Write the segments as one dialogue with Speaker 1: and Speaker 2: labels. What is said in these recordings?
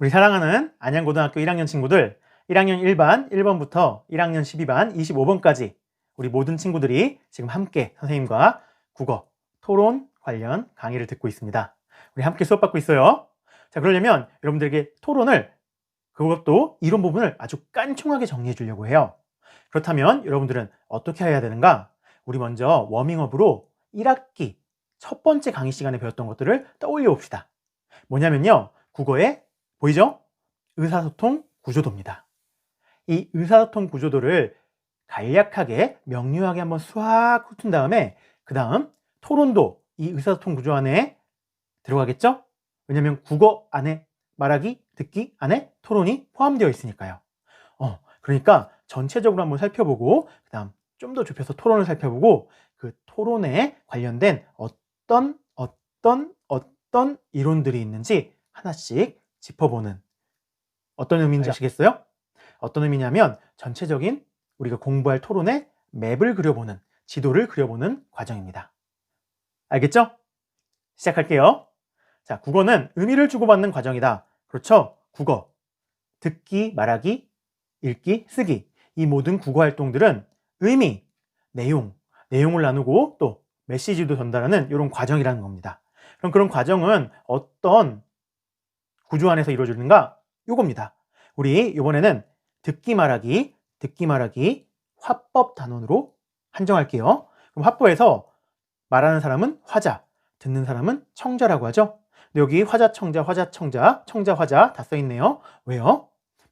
Speaker 1: 우리 사랑하는 안양고등학교 1학년 친구들 1학년 1반 1번부터 1학년 12반 25번까지 우리 모든 친구들이 지금 함께 선생님과 국어 토론 관련 강의를 듣고 있습니다. 우리 함께 수업 받고 있어요. 자, 그러려면 여러분들에게 토론을 그것도 이론 부분을 아주 깐총하게 정리해 주려고 해요. 그렇다면 여러분들은 어떻게 해야 되는가? 우리 먼저 워밍업으로 1학기 첫 번째 강의 시간에 배웠던 것들을 떠올려 봅시다. 뭐냐면요. 국어의 보이죠? 의사소통 구조도입니다. 이 의사소통 구조도를 간략하게 명료하게 한번 수학 훑은 다음에 그 다음 토론도 이 의사소통 구조 안에 들어가겠죠? 왜냐하면 국어 안에 말하기, 듣기 안에 토론이 포함되어 있으니까요. 어, 그러니까 전체적으로 한번 살펴보고 그 다음 좀 더 좁혀서 토론을 살펴보고 그 토론에 관련된 어떤 어떤 어떤 이론들이 있는지 하나씩 짚어보는 어떤 의미인지 아시겠어요? 어떤 의미냐면 전체적인 우리가 공부할 토론의 맵을 그려보는 지도를 그려보는 과정입니다. 알겠죠? 시작할게요. 자, 국어는 의미를 주고받는 과정이다. 그렇죠? 국어. 듣기, 말하기, 읽기, 쓰기. 이 모든 국어 활동들은 의미, 내용, 내용을 나누고 또 메시지도 전달하는 이런 과정이라는 겁니다. 그럼 그런 과정은 어떤 구조 안에서 이루어지는가? 요겁니다. 우리 이번에는 듣기 말하기, 듣기 말하기 화법 단원으로 한정할게요. 그럼 화법에서 말하는 사람은 화자, 듣는 사람은 청자라고 하죠. 근데 여기 화자, 청자, 화자, 청자, 청자, 화자 다 써있네요. 왜요?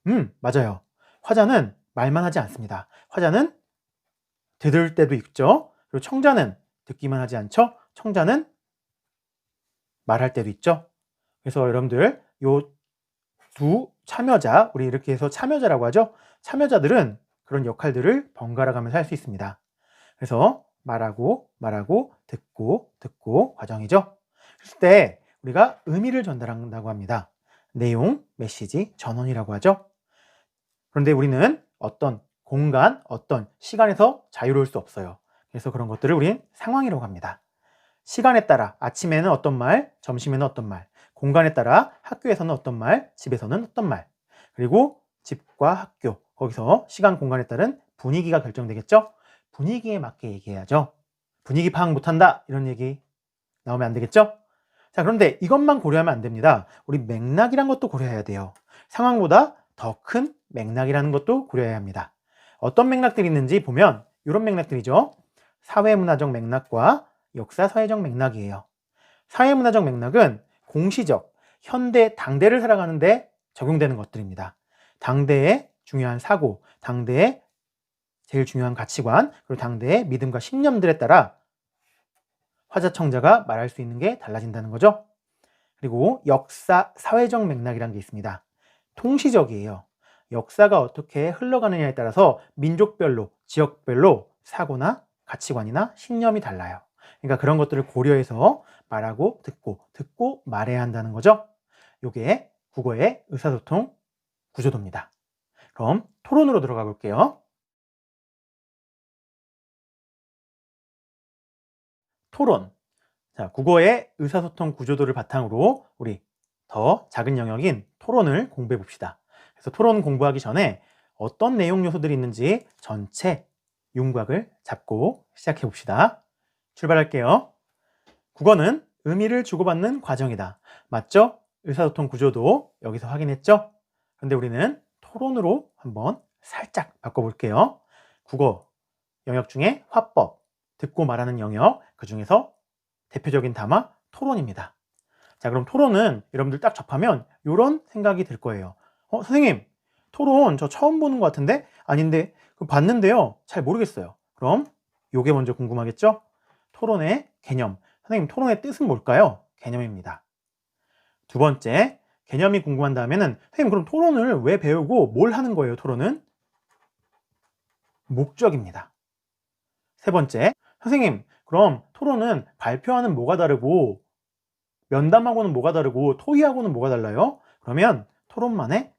Speaker 1: 음, 맞아요. 화자는 말만 하지 않습니다. 화자는 들을 때도 있죠. 그리고 청자는 듣기만 하지 않죠. 청자는 말할 때도 있죠. 그래서 여러분들 요 두 참여자, 우리 이렇게 해서 참여자라고 하죠. 참여자들은 그런 역할들을 번갈아 가면서 할 수 있습니다. 그래서 말하고 말하고 듣고 듣고 과정이죠. 그럴 때 우리가 의미를 전달한다고 합니다. 내용, 메시지, 전원이라고 하죠. 그런데 우리는 어떤 공간, 어떤 시간에서 자유로울 수 없어요. 그래서 그런 것들을 우리는 상황이라고 합니다. 시간에 따라 아침에는 어떤 말, 점심에는 어떤 말, 공간에 따라 학교에서는 어떤 말, 집에서는 어떤 말, 그리고 집과 학교, 거기서 시간, 공간에 따른 분위기가 결정되겠죠? 분위기에 맞게 얘기해야죠. 분위기 파악 못한다, 이런 얘기 나오면 안 되겠죠? 자, 그런데 이것만 고려하면 안 됩니다. 우리 맥락이란 것도 고려해야 돼요. 상황보다 더 큰 맥락이라는 것도 고려해야 합니다. 어떤 맥락들이 있는지 보면 이런 맥락들이죠. 사회문화적 맥락과 역사사회적 맥락이에요. 사회문화적 맥락은 공시적, 현대, 당대를 살아가는데 적용되는 것들입니다. 당대의 중요한 사고, 당대의 제일 중요한 가치관, 그리고 당대의 믿음과 신념들에 따라 화자청자가 말할 수 있는 게 달라진다는 거죠. 그리고 역사, 사회적 맥락이라는 게 있습니다. 통시적이에요. 역사가 어떻게 흘러가느냐에 따라서 민족별로, 지역별로 사고나 가치관이나 신념이 달라요. 그러니까 그런 것들을 고려해서 말하고 듣고 듣고 말해야 한다는 거죠. 이게 국어의 의사소통 구조도입니다. 그럼 토론으로 들어가 볼게요. 토론. 자, 국어의 의사소통 구조도를 바탕으로 우리 더 작은 영역인 토론을 공부해 봅시다. 그래서 토론 공부하기 전에 어떤 내용 요소들이 있는지 전체 윤곽을 잡고 시작해 봅시다. 출발할게요. 국어는 의미를 주고받는 과정이다. 맞죠? 의사소통 구조도 여기서 확인했죠? 그런데 우리는 토론으로 한번 살짝 바꿔볼게요. 국어 영역 중에 화법, 듣고 말하는 영역, 그 중에서 대표적인 담화 토론입니다. 자, 그럼 토론은 여러분들 딱 접하면 이런 생각이 들 거예요. 어, 선생님, 토론 저 처음 보는 것 같은데? 아닌데, 그 봤는데요. 잘 모르겠어요. 그럼 요게 먼저 궁금하겠죠? 토론의 개념. 선생님, 토론의 뜻은 뭘까요? 개념입니다. 두 번째, 개념이 궁금한 다음에는 선생님, 그럼 토론을 왜 배우고 뭘 하는 거예요, 토론은? 목적입니다. 세 번째, 선생님, 그럼 토론은 발표하는 뭐가 다르고 면담하고는 뭐가 다르고 토의하고는 뭐가 달라요? 그러면 토론만의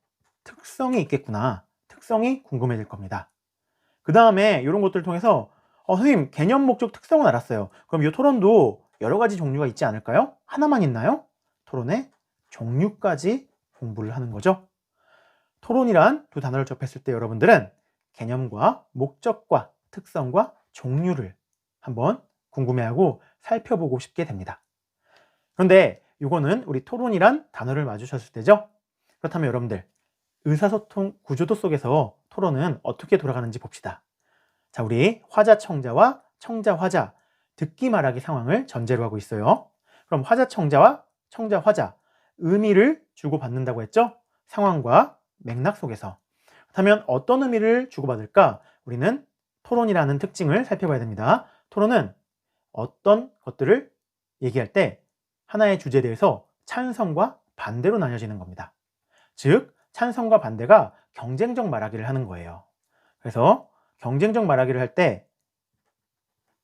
Speaker 1: 특성이 있겠구나. 특성이 궁금해질 겁니다. 그 다음에 이런 것들을 통해서 어, 선생님 개념 목적 특성은 알았어요. 그럼 이 토론도 여러 가지 종류가 있지 않을까요? 하나만 있나요? 토론의 종류까지 공부를 하는 거죠. 토론이란 두 단어를 접했을 때 여러분들은 개념과 목적과 특성과 종류를 한번 궁금해하고 살펴보고 싶게 됩니다. 그런데 이거는 우리 토론이란 단어를 맞으셨을 때죠. 그렇다면 여러분들 의사소통 구조도 속에서 토론은 어떻게 돌아가는지 봅시다. 자, 우리 화자 청자와 청자 화자 듣기 말하기 상황을 전제로 하고 있어요. 그럼 화자 청자와 청자 화자 의미를 주고받는다고 했죠? 상황과 맥락 속에서. 그렇다면 어떤 의미를 주고받을까? 우리는 토론이라는 특징을 살펴봐야 됩니다. 토론은 어떤 것들을 얘기할 때 하나의 주제에 대해서 찬성과 반대로 나뉘어지는 겁니다. 즉, 찬성과 반대가 경쟁적 말하기를 하는 거예요. 그래서 경쟁적 말하기를 할 때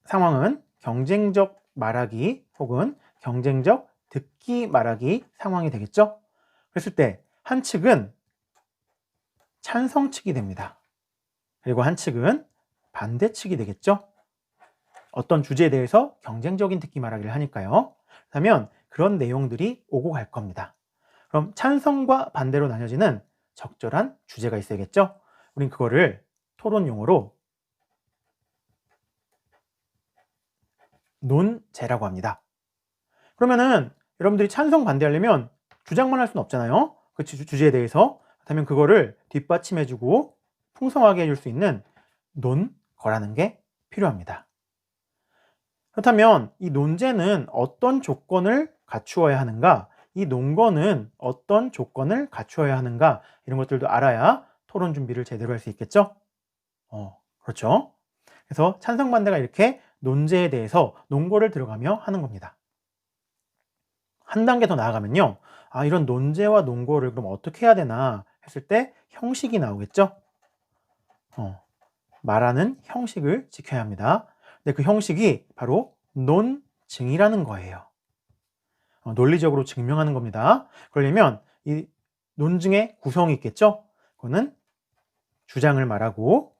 Speaker 1: 상황은 경쟁적 말하기 혹은 경쟁적 듣기 말하기 상황이 되겠죠? 그랬을 때 한 측은 찬성 측이 됩니다. 그리고 한 측은 반대 측이 되겠죠? 어떤 주제에 대해서 경쟁적인 듣기 말하기를 하니까요. 그렇다면 그런 내용들이 오고 갈 겁니다. 그럼 찬성과 반대로 나뉘어지는 적절한 주제가 있어야겠죠? 우린 그거를 토론 용어로 논제라고 합니다. 그러면은 여러분들이 찬성 반대하려면 주장만 할 수는 없잖아요. 그 주- 주제에 대해서. 그렇다면 그거를 뒷받침해주고 풍성하게 해줄 수 있는 논거라는 게 필요합니다. 그렇다면 이 논제는 어떤 조건을 갖추어야 하는가? 이 논거는 어떤 조건을 갖추어야 하는가? 이런 것들도 알아야 토론 준비를 제대로 할 수 있겠죠? 어, 그렇죠. 그래서 찬성 반대가 이렇게 논제에 대해서 논거를 들어가며 하는 겁니다. 한 단계 더 나아가면요. 아, 이런 논제와 논거를 그럼 어떻게 해야 되나 했을 때 형식이 나오겠죠? 어, 말하는 형식을 지켜야 합니다. 근데 그 형식이 바로 논증이라는 거예요. 어, 논리적으로 증명하는 겁니다. 그러려면 이 논증의 구성이 있겠죠? 그거는 주장을 말하고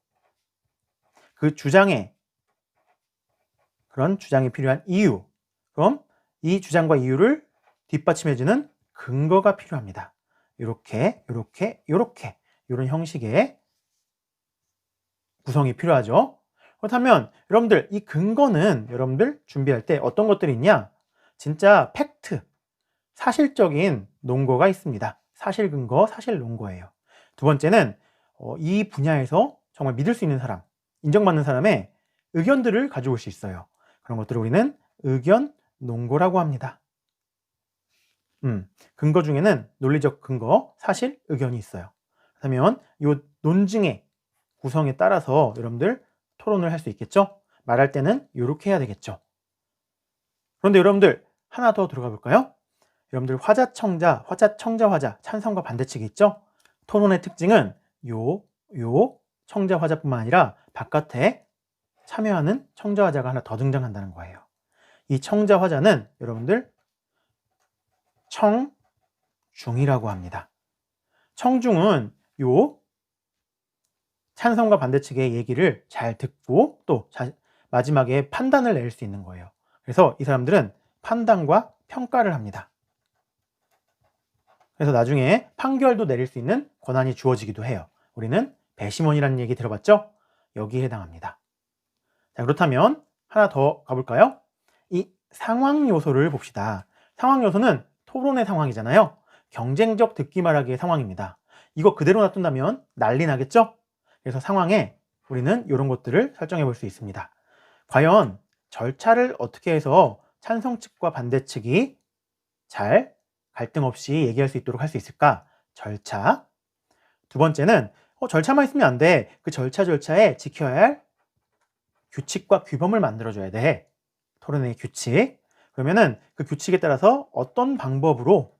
Speaker 1: 그 주장에 그런 주장이 필요한 이유 그럼 이 주장과 이유를 뒷받침해주는 근거가 필요합니다. 이렇게 이렇게 이렇게 이런 형식의 구성이 필요하죠. 그렇다면 여러분들 이 근거는 여러분들 준비할 때 어떤 것들이 있냐? 진짜 팩트, 사실적인 논거가 있습니다. 사실 근거, 사실 논거예요. 두 번째는 어, 이 분야에서 정말 믿을 수 있는 사람, 인정받는 사람의 의견들을 가져올 수 있어요. 그런 것들을 우리는 의견 논거라고 합니다. 음, 근거 중에는 논리적 근거, 사실, 의견이 있어요. 그렇다면 이 논증의 구성에 따라서 여러분들 토론을 할 수 있겠죠? 말할 때는 이렇게 해야 되겠죠. 그런데 여러분들 하나 더 들어가 볼까요? 여러분들 화자 청자, 화자 청자 화자 찬성과 반대측이 있죠? 토론의 특징은 요, 요 청자 화자뿐만 아니라 바깥에 참여하는 청자 화자가 하나 더 등장한다는 거예요. 이 청자 화자는 여러분들 청중이라고 합니다. 청중은 요 찬성과 반대측의 얘기를 잘 듣고 또 자, 마지막에 판단을 낼 수 있는 거예요. 그래서 이 사람들은 판단과 평가를 합니다. 그래서 나중에 판결도 내릴 수 있는 권한이 주어지기도 해요. 우리는 배심원이라는 얘기 들어봤죠? 여기에 해당합니다. 자, 그렇다면 하나 더 가볼까요? 이 상황 요소를 봅시다. 상황 요소는 토론의 상황이잖아요. 경쟁적 듣기 말하기의 상황입니다. 이거 그대로 놔둔다면 난리 나겠죠? 그래서 상황에 우리는 이런 것들을 설정해 볼 수 있습니다. 과연 절차를 어떻게 해서 찬성 측과 반대 측이 잘 갈등 없이 얘기할 수 있도록 할 수 있을까? 절차. 두 번째는 어, 절차만 있으면 안 돼. 그 절차 절차에 지켜야 할 규칙과 규범을 만들어줘야 돼. 토론의 규칙. 그러면은 그 규칙에 따라서 어떤 방법으로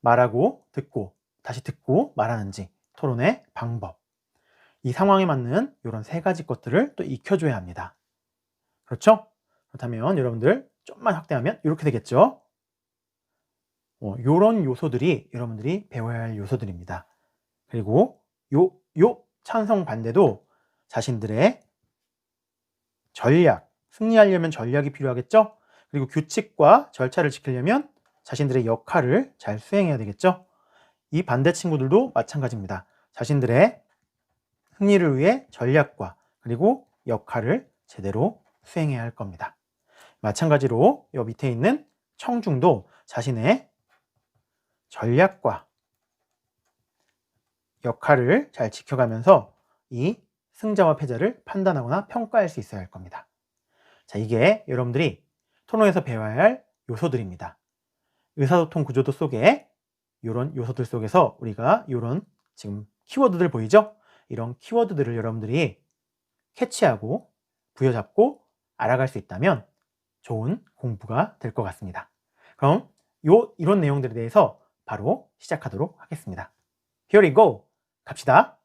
Speaker 1: 말하고 듣고 다시 듣고 말하는지 토론의 방법. 이 상황에 맞는 이런 세 가지 것들을 또 익혀줘야 합니다. 그렇죠? 그렇다면 여러분들 좀만 확대하면 이렇게 되겠죠? 어, 이런 요소들이 여러분들이 배워야 할 요소들입니다. 그리고 요, 요 찬성 반대도 자신들의 전략, 승리하려면 전략이 필요하겠죠? 그리고 규칙과 절차를 지키려면 자신들의 역할을 잘 수행해야 되겠죠? 이 반대 친구들도 마찬가지입니다. 자신들의 승리를 위해 전략과 그리고 역할을 제대로 수행해야 할 겁니다. 마찬가지로 요 밑에 있는 청중도 자신의 전략과 역할을 잘 지켜가면서 이 승자와 패자를 판단하거나 평가할 수 있어야 할 겁니다. 자, 이게 여러분들이 토론에서 배워야 할 요소들입니다. 의사소통 구조도 속에 이런 요소들 속에서 우리가 이런 지금 키워드들 보이죠? 이런 키워드들을 여러분들이 캐치하고 부여잡고 알아갈 수 있다면 좋은 공부가 될 것 같습니다. 그럼 요 이런 내용들에 대해서 바로 시작하도록 하겠습니다. Here we go. 갑시다.